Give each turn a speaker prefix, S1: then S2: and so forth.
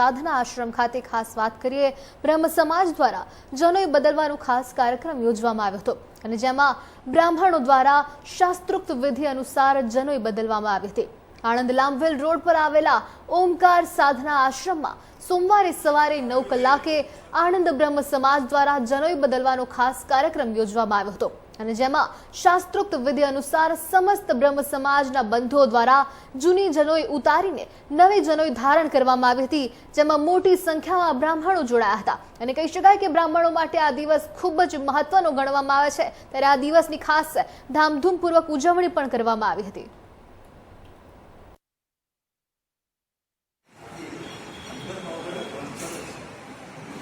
S1: સાધના આશ્રમ ખાતે ખાસ વાત કરીએ, બ્રહ્મ સમાજ દ્વારા જનોઈ બદલવાનો ખાસ કાર્યક્રમ યોજવામાં આવ્યો હતો. અને જેમાં બ્રાહ્મણો દ્વારા શાસ્ત્રોક્ત વિધિ અનુસાર જનોઈ બદલવામાં આવી હતી. આણંદ લાંભવેલ રોડ પર આવેલા ઓમકાર સાધના આશ્રમમાં સોમવારે સવારે નવ કલાકે આણંદ બ્રહ્મ સમાજ દ્વારા જનોઈ બદલવાનો ખાસ કાર્યક્રમ યોજવામાં આવ્યો હતો. અને જેમાં શાસ્ત્રોક્ત વિધિ અનુસાર સમસ્ત બ્રહ્મ સમાજના બંધુઓ દ્વારા જૂની જનોઈ ઉતારીને નવી જનોઈ ધારણ કરવામાં આવી હતી, જેમાં મોટી સંખ્યામાં બ્રાહ્મણો જોડાયા હતા. અને કહી શકાય કે બ્રાહ્મણો માટે આ દિવસ ખૂબ જ મહત્વનો ગણવામાં આવે છે. ત્યારે આ દિવસની ખાસ ધામધૂમપૂર્વક ઉજવણી પણ કરવામાં આવી હતી.